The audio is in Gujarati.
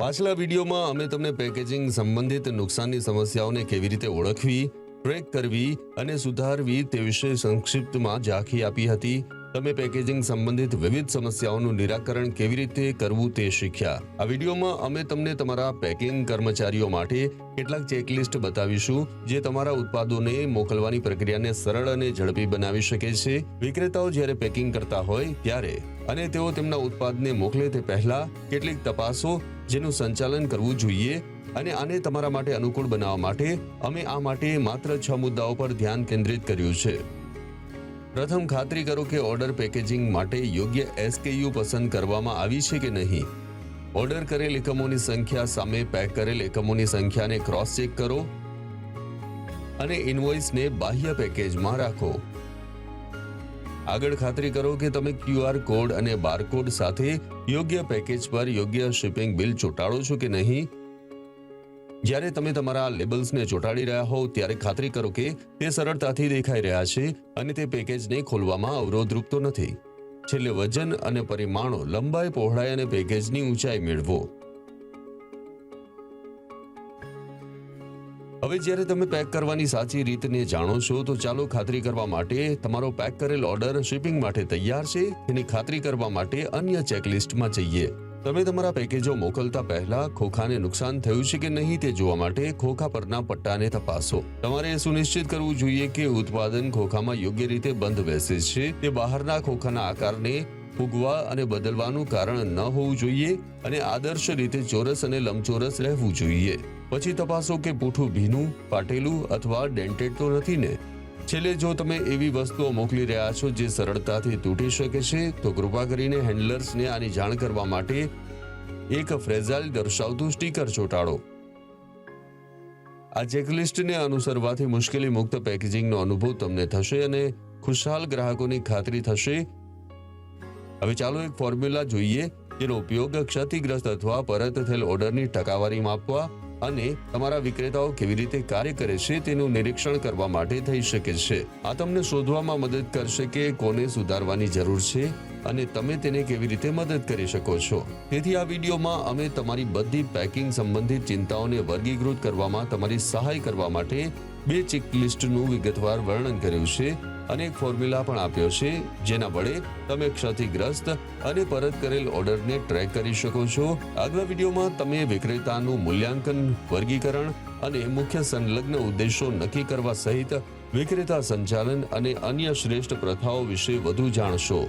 પાછલા વિડીયોમાં અમે તમને પેકેજિંગ સંબંધિત નુકસાનની સમસ્યાઓને કેવી રીતે ઓળખવી ટ્રેક કરવી અને સુધારવી તે વિશે સંક્ષિપ્તમાં ઝાંખી આપી હતી. તમે પેકેજિંગ સંબંધિત વિવિધ સમસ્યાઓનું નિરાકરણ કેવી રીતે કરવું તે શીખ્યા. આ વિડીયોમાં અમે તમને તમારા પેકિંગ કર્મચારીઓ માટે કેટલાક ચેકલિસ્ટ બતાવીશું, જે તમારા ઉત્પાદોને મોકલવાની પ્રક્રિયાને સરળ અને ઝડપી બનાવી શકે છે. વિક્રેતાઓ જ્યારે પેકિંગ કરતા હોય ત્યારે અને તેઓ તેમના ઉત્પાદને મોકલે તે પહેલા કેટલીક તપાસો જેનું સંચાલન કરવું જોઈએ અને આને તમારા માટે અનુકૂળ બનાવવા માટે અમે આ માટે માત્ર છ મુદ્દાઓ પર ધ્યાન કેન્દ્રિત કર્યું છે. પ્રથમ, ખાતરી કરો કે ઓર્ડર પેકેજિંગ માટે યોગ્ય એસકેયુ પસંદ કરવામાં આવી છે કે નહીં. ઓર્ડર કરેલ એકમોની સંખ્યા સામે પેક કરેલ એકમોની સંખ્યાને ક્રોસ ચેક કરો અને ઇનવોઇસને બાહ્ય પેકેજમાં રાખો. આગળ ખાતરી કરો કે તમે ક્યુઆર કોડ અને બારકોડ સાથે યોગ્ય પેકેજ પર યોગ્ય શિપિંગ બિલ ચોંટાડો છો કે નહીં? જ્યારે તમે તમારા લેબલ્સને ચોંટાડી રહ્યા હોવ, ત્યારે ખાતરી કરો કે તે સરળતાથી દેખાઈ રહ્યા છે અને તે પેકેજને ખોલવામાં અવરોધરૂપ તો નથી. છેલ્લે વજન અને પરિમાણો, લંબાઈ, પહોળાઈ અને પેકેજની ઊંચાઈ મેળવો. હવે જ્યારે તમે પેક કરવાની સાચી રીતને જાણો છો, તો ચાલો ખાતરી કરવા માટે તમારો પેક કરેલ ઓર્ડર શિપિંગ માટે તૈયાર છે. એની ખાતરી કરવા માટે અન્ય ચેકલિસ્ટમાં જઈએ. તમે તમારા પેકેજો મોકલતા પહેલા ખોખાને નુકસાન થયું છે કે નહીં તે જોવા માટે ખોખા પરના પટ્ટાને તપાસો. તમારે એ સુનિશ્ચિત કરવું જોઈએ કે ઉત્પાદન ખોખામાં યોગ્ય રીતે બંધ બેસે છે. તે બહારના ખોખાના આકારને ફૂગવા અને બદલવાનું કારણ ન હોવું જોઈએ અને આદર્શ રીતે ચોરસ અને લંબચોરસ રહેવું જોઈએ. પછી તપાસો કે પૂઠું ભીનું, પાટેલું અથવા ડેન્ટેડ તો નથી ને? છેલ્લે જો તમે એવી વસ્તુઓ મોકલી રહ્યા છો જે સરળતાથી તૂટી શકે છે, તો કૃપા કરીને હેન્ડલર્સને આની જાણ કરવા માટે એક ફ્રેઝાઇલ દર્શાવતું સ્ટીકર ચોંટાડો. આ ચેકલિસ્ટને અનુસરવાથી મુશ્કેલી મુક્ત પેકેજિંગનો અનુભવ તમને થશે અને ખુશહાલ ગ્રાહકોની ખાતરી થશે. હવે ચાલો એક ફોર્મ્યુલા જોઈએ, જેનો ઉપયોગ ક્ષતિગ્રસ્ત અથવા પરત થયેલ ઓર્ડરની ટકાવારી માપવા અને તમારા વિક્રેતાઓ કેવી રીતે કાર્ય કરે છે તેનું નિરીક્ષણ કરવા માટે થઈ શકે છે. આ તમને શોધવામાં મદદ કરશે કે કોને સુધારવાની જરૂર છે અને તમે તેને કેવી રીતે મદદ કરી શકો છો. તેથી આ વિડીયોમાં અમે તમારી બધી પેકિંગ સંબંધિત ચિંતાઓને વર્ગીકૃત કરવામાં તમારી સહાય કરવા માટે બે ચેકલિસ્ટનું વિગતવાર વર્ણન કર્યું છે અને એક ફોર્મ્યુલા પણ આપ્યો છે, જેના વડે તમે ક્ષતિગ્રસ્ત અને પરત કરેલ ઓર્ડરને ટ્રેક કરી શકો છો. આગલા વિડીયોમાં તમે વિક્રેતાનું મૂલ્યાંકન, વર્ગીકરણ અને મુખ્ય સંલગ્ન ઉદ્દેશો નક્કી કરવા સહિત વિક્રેતા સંચાલન અને અન્ય શ્રેષ્ઠ પ્રથાઓ વિશે વધુ જાણશો.